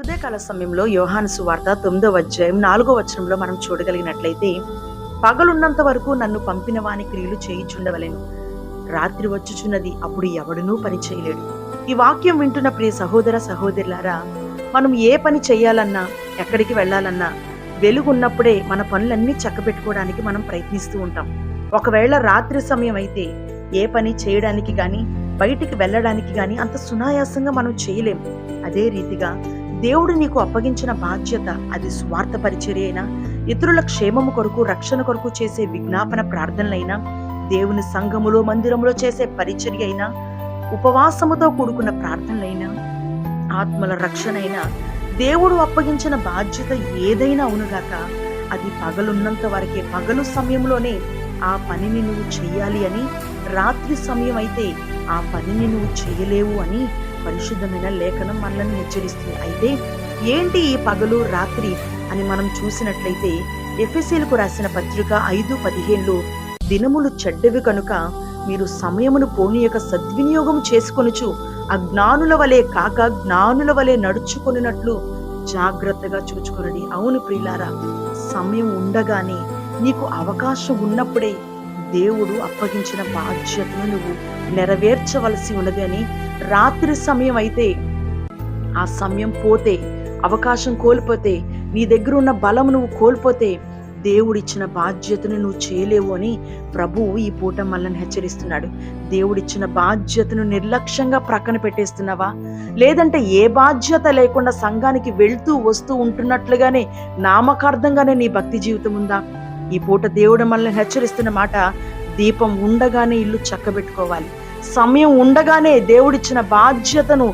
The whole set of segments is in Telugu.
ఉదయకాల సమయంలో యోహాను సువార్త తొమ్మిదో అధ్యాయం నాలుగో వచనంలో మనం చూడగలిగినట్లయితే పగలున్నంత వరకు నన్ను పంపిన వాని క్రియలు చేయుచుండవలెను. రాత్రి వచ్చుచున్నది అప్పుడు ఎవడునూ పని చేయలేడు. ఈ వాక్యం వింటున్న ప్రియ సహోదర సహోదరులారా మనం ఏ పని చేయాలన్నా ఎక్కడికి వెళ్ళాలన్నా వెలుగున్నప్పుడే మన పనులన్నీ చక్కబెట్టుకోవడానికి మనం ప్రయత్నిస్తూ ఉంటాం. ఒకవేళ రాత్రి సమయం అయితే ఏ పని చేయడానికి కానీ బయటికి వెళ్ళడానికి కానీ అంత సునాయాసంగా మనం చేయలేం. అదే రీతిగా దేవుడు నీకు అప్పగించిన బాధ్యత అది స్వార్థ పరిచర్యైనా అయినా ఇతరుల క్షేమము కొరకు రక్షణ కొరకు చేసే విజ్ఞాపన ప్రార్థనలైనా దేవుని సంఘములో మందిరములో చేసే పరిచర్య అయినా ఉపవాసముతో కూడుకున్న ప్రార్థనలైనా ఆత్మల రక్షణ అయినా దేవుడు అప్పగించిన బాధ్యత ఏదైనా అవునుగాక అది పగలున్నంత వరకే పగలు సమయంలోనే ఆ పనిని నువ్వు చేయాలి అని రాత్రి సమయం అయితే ఆ పనిని నువ్వు చేయలేవు అని పరిశుద్ధమైన లేఖనం మనల్ని హెచ్చరిస్తుంది. అయితే ఏంటి ఈ పగలు రాత్రి అని మనం చూసినట్లయితే ఎఫ్ఎస్సీలకు రాసిన పత్రిక ఐదు పదిహేనులో దినములు చెడ్డవి కనుక మీరు సమయమును పోనీయక సద్వినియోగం చేసుకొనుచు అజ్ఞానుల వలె కాక జ్ఞానుల వలె నడుచుకొనినట్లు జాగ్రత్తగా చూచుకొనడి. అవును ప్రియులారా సమయం ఉండగానే నీకు అవకాశం ఉన్నప్పుడే దేవుడు అప్పగించిన బాధ్యతను నువ్వు నెరవేర్చవలసి ఉన్నది అని రాత్రి సమయం అయితే ఆ సమయం పోతే అవకాశం కోల్పోతే నీ దగ్గర ఉన్న బలం నువ్వు కోల్పోతే దేవుడిచ్చిన బాధ్యతను నువ్వు చేయలేవు అని ప్రభువు ఈ పూట మనల్ని హెచ్చరిస్తున్నాడు. దేవుడిచ్చిన బాధ్యతను నిర్లక్ష్యంగా ప్రక్కన పెట్టేస్తున్నావా? లేదంటే ఏ బాధ్యత లేకుండా సంఘానికి వెళ్తూ వస్తూ ఉంటున్నట్లుగానే నామకార్థంగానే నీ భక్తి జీవితం ఉందా? ఈ పూట దేవుడు మనల్ని హెచ్చరిస్తున్న మాట దీపం ఉండగానే ఇల్లు చక్కబెట్టుకోవాలి. సమయం ఉండగానే దేవుడిచ్చిన బాధ్యతను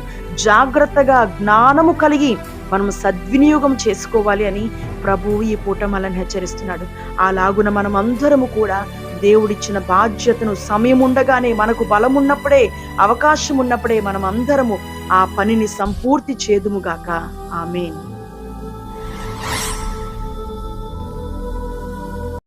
జాగ్రత్తగా జ్ఞానము కలిగి మనం సద్వినియోగం చేసుకోవాలి అని ప్రభువు ఈ పూట మనల్ని హెచ్చరిస్తున్నాడు. అలాగున మనం అందరము కూడా దేవుడిచ్చిన బాధ్యతను సమయం ఉండగానే మనకు బలం ఉన్నప్పుడే అవకాశం ఉన్నప్పుడే మనం అందరము ఆ పనిని సంపూర్తి చేదుముగాక ఆమెన్.